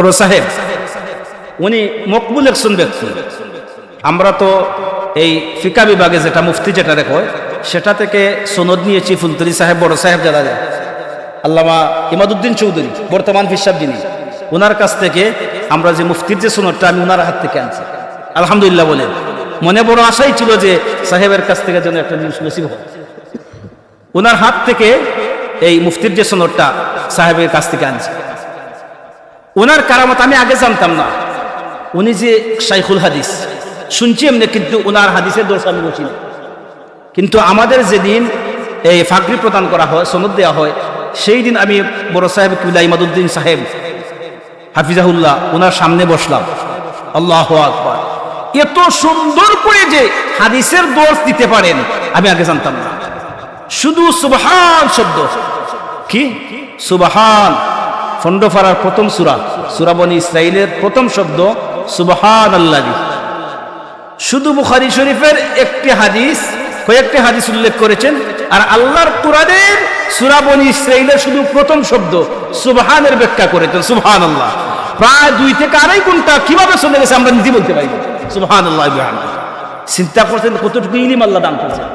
বড় সাহেব, উনি মকবুল একজন ব্যক্তি আমরা তো এই ফিকা বিভাগে যেটা মুফতি যেটা দেখো, সেটা থেকে সনদ নিয়েছি ফুলতলি সাহেব, বড় সাহেব যারা আল্লামা ইমাদুদ্দিন চৌধুরী, বর্তমান ফিসাব যিনি ওনার কাছ থেকে আমরা যে মুফতির যে সনদটা আমি ওনার হাত থেকে আনছি। আলহামদুলিল্লাহ বলেন মনে বড় আশাই ছিল যে সাহেবের কাছ থেকে যেন একটা জিনিস নসিব হয়। ওনার হাত থেকে এই মুফতির যে সনদটা সাহেবের কাছ থেকে আনছি। ওনার কারামত আমি আগে জানতাম না। উনি যে শাইখুল হাদিস, শুনছি এমনি কিন্তু ওনার হাদিসের দোষ আমি বসি না। কিন্তু আমাদের যেদিন এই ফাকরি প্রদান করা হয়, সনদ দেওয়া হয়, সেই দিন আমি বড় সাহেব কিবলা ইমাদুদ্দিন সাহেব, হাফিজাহুল্লাহ, ওনার সামনে বসলাম। আল্লাহ আকবার। এত সুন্দর করে যে হাদিসের দোষ দিতে পারেন, আমি আগে জানতাম না। শুধু সুবহান শব্দ। কি? সুবহান। ফন্ডফারার প্রথম সুরা সুরাবনী ইসরায়েলের প্রথম শব্দ সুবহান আল্লাহ শুধু বুখারি শরীফের একটি হাদিস, কয়েকটি হাদিস উল্লেখ করেছেন, আর আল্লাহর কোরআনের সুরাবনী ইসরায়েলের শুধু প্রথম শব্দ, সুবহানের ব্যাখ্যা করেছেন সুবহান আল্লাহ প্রায় দুই থেকে আড়াই ঘণ্টা কীভাবে চলে গেছে আমরা নিজে বলতে পারি সুবহান আল্লাহ চিন্তা করছেন কতটুকু ইলিম আল্লাহ দান করছেন।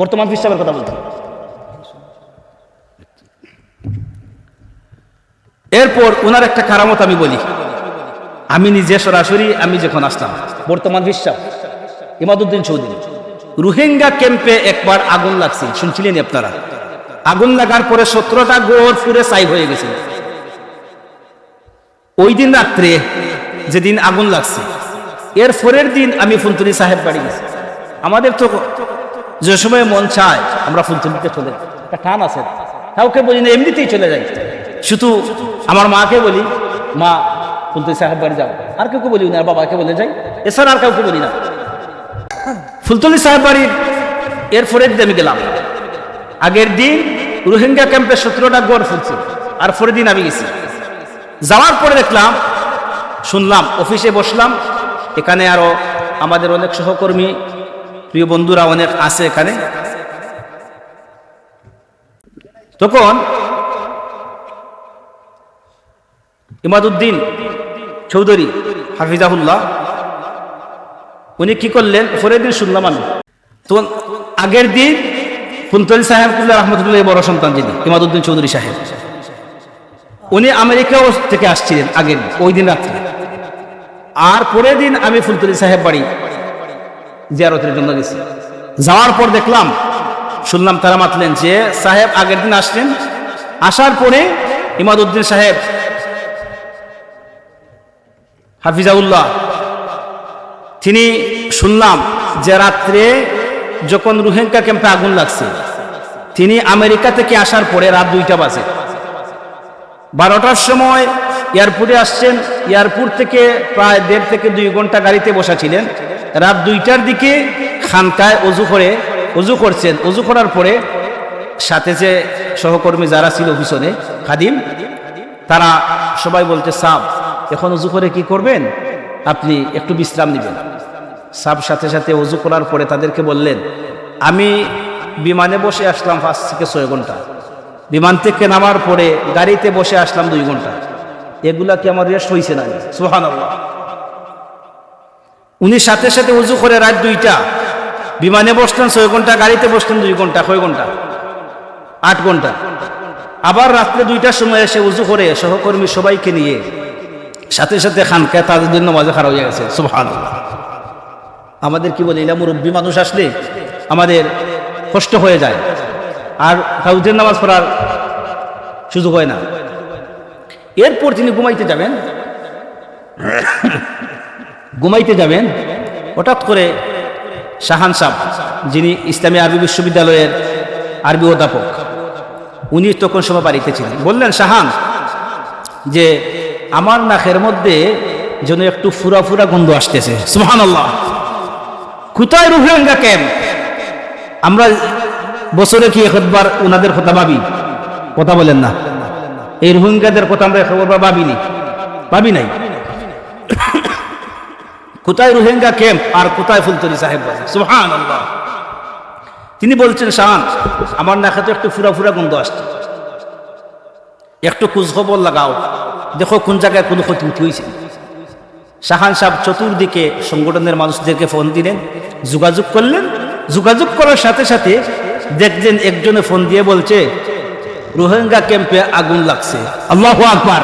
বর্তমান ফিসাবের কথা বলছেন এরপর ওনার একটা কারামত আমি বলি। আমি নিজে সরাসরি আমি যখন আসলাম, বর্তমান বিশ্বাস, ইমাদুদ্দিন চৌধুরী। রোহিঙ্গা ক্যাম্পে একবার আগুন লাগছে শুনছিলেন আপনারা? আগুন লাগার পরে সতেরোটা গোড় ফুরে সাইভ হয়ে গেছিল ওই দিন রাত্রে যেদিন আগুন লাগছে, এর পরের দিন আমি ফুলতুলি সাহেব বাড়ি গেছি। আমাদের তো যে সময় মন চায়, আমরা ফুলতুলিতে চলে যাই। একটা টান আছে। কাউকে বলি না, এমনিতেই চলে যাই। শুধু আমার মাকে বলি, মা ফুলতুলি সাহেব বাড়ি যাও। আর কাউকে বলি না, আর বাবাকে বলে যাই। এছাড়া আর কাউকে বলি না। ফুলতলি সাহেব বাড়ির এর দিন আমি গেলাম। আগের দিন রোহিঙ্গা ক্যাম্পে সতেরোটা গড় ফুলছে, আর পরের দিন আমি গেছি। যাওয়ার পরে দেখলাম, শুনলাম, অফিসে বসলাম। এখানে আরও আমাদের অনেক সহকর্মী, প্রিয় বন্ধুরা অনেক আছে এখানে। তখন ইমাদুদ্দিন চৌধুরী, হাফিজাহুল্লাহ। উনি কি করলেন? পরের দিন শুনলাম আমি। তো আগের দিন ফুলতলি সাহেব রহমতুল্লাহ বড় সন্তান যিনি, ইমাদুদ্দিন চৌধুরী সাহেব। উনি আমেরিকা থেকে আসছিলেন আগের ওই দিন রাত্রে। আর পরের দিন আমি ফুলতলি সাহেব বাড়ি জিয়ারতের জন্য গেছি। যাওয়ার পর দেখলাম, শুনলাম তারা মাতলেন যে সাহেব আগের দিন আসলেন। আসার পরে ইমাদুদ্দিন সাহেব হাফিজাউল্লাহ, তিনি শুনলাম যে রাত্রে যখন রোহিঙ্গা ক্যাম্পে আগুন লাগছে, তিনি আমেরিকা থেকে আসার পরে রাত দুইটা বাজে। বারোটার সময় এয়ারপোর্টে আসছেন, এয়ারপোর্ট থেকে প্রায় দেড় থেকে দুই ঘণ্টা গাড়িতে বসা ছিলেন। রাত দুইটার দিকে খানকায় অজু করে, অজু করছেন। অজু করার পরে সাথে যে সহকর্মী যারা ছিল পিছনে, খাদিম, তারা সবাই বলতে সাপ এখন অজু করে কি করবেন? আপনি একটু বিশ্রাম নেবেন। সাপ সাথে সাথে অজু করার পরে তাদেরকে বললেন, আমি বিমানে বসে আসলাম পাঁচ থেকে ছয় ঘণ্টা। বিমান থেকে নামার পরে গাড়িতে বসে আসলাম দুই ঘণ্টা। এগুলা কি আমার রেস্ট হয়েছে না? সোহান উনি সাথে সাথে উজু করে রাত দুইটা। বিমানে বসলেন ছয় ঘণ্টা, গাড়িতে বসলেন দুই ঘণ্টা। কয় ঘণ্টা? আট ঘণ্টা। আবার রাত্রে দুইটার সময় এসে উজু করে সহকর্মী সবাইকে নিয়ে সাথে সাথে খানকায় তাদের জন্য মজা খারাপ হয়ে গেছে। সুহান আমাদের কি বলে এলা মুরব্বী মানুষ আসলে আমাদের কষ্ট হয়ে যায়। আর কাউজের নামাজ পড়ার সুযোগ হয় না। এরপর তিনি ঘুমাইতে যাবেন। ঘুমাইতে যাবেন। হঠাৎ করে শাহান সাহ, যিনি ইসলামী আরবি বিশ্ববিদ্যালয়ের আরবি অধ্যাপক, উনি তখন সময় বাড়িতে ছিলেন। বললেন, শাহান, যে আমার নাকের মধ্যে যেন একটু ফুরা ফুরা গন্ধ আসতেছে। সুহান আল্লাহ কোথায় রোহিঙ্গা ক্যাম্প আমরা বছরে কি একবার ওনাদের কথা ভাবি? কথা বলেন না। এই রোহিঙ্গাদের কথা আমরা একবার ভাবিনি। ভাবি নাই। কোথায় রোহিঙ্গা ক্যাম্প আর কোথায় ফুলতলি সাহেব সুহান আল্লাহ তিনি বলছেন শাহান আমার নাকে তো একটু ফুরা ফুরা গন্ধ আসছে। একটু খোঁজখবর লাগাও। দেখো কোন জায়গায় কোনো ক্ষতি হয়েছে? শাহান সাহেব চতুর্দিকে সংগঠনের মানুষদেরকে ফোন দিলেন, যোগাযোগ করলেন। যোগাযোগ করার সাথে সাথে দেখলেন একজনে ফোন দিয়ে বলছে, রোহিঙ্গা ক্যাম্পে আগুন লাগছে। আল্লাহ আকবার।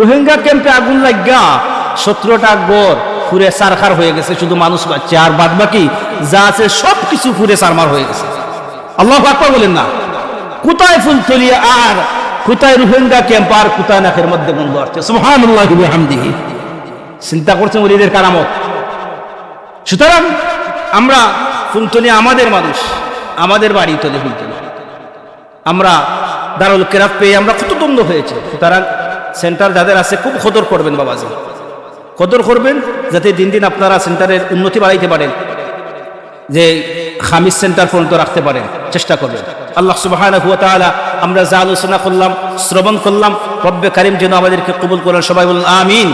রোহিঙ্গা ক্যাম্পে আগুন লাগা সতেরোটা গড় ফুরে সারখার হয়ে গেছে, শুধু মানুষ বাচ্চা আর বাদ বাকি যা আছে সব কিছু ফুরে সারমার হয়ে গেছে। আল্লাহ আকবার বলেন না। কোথায় ফুলতলি আর কোথায় রোহিঙ্গা ক্যাম্প আর কোথায় নাকের মধ্যে বন্ধ আসছে? সুবহানাল্লাহি চিন্তা করছেন ওলিদের কারামত। সুতরাং আমরা ফুলতলি আমাদের মানুষ, আমাদের বাড়ি তলে ফুলতলি আমরা দারুল কেরাত পেয়ে আমরা কত দ্বন্দ্ব হয়েছে। সুতরাং সেন্টার যাদের আছে খুব কদর করবেন বাবাজি। কদর করবেন যাতে দিন দিন আপনারা সেন্টারের উন্নতি বাড়াইতে পারেন। যে খামিজ সেন্টার পর্যন্ত রাখতে পারেন। চেষ্টা করবেন। আল্লাহ তাআলা আমরা যা আলোচনা করলাম, শ্রবণ করলাম, রব্বে কারিম যেন আমাদেরকে কবুল করেন, সবাই বলুন, আমিন।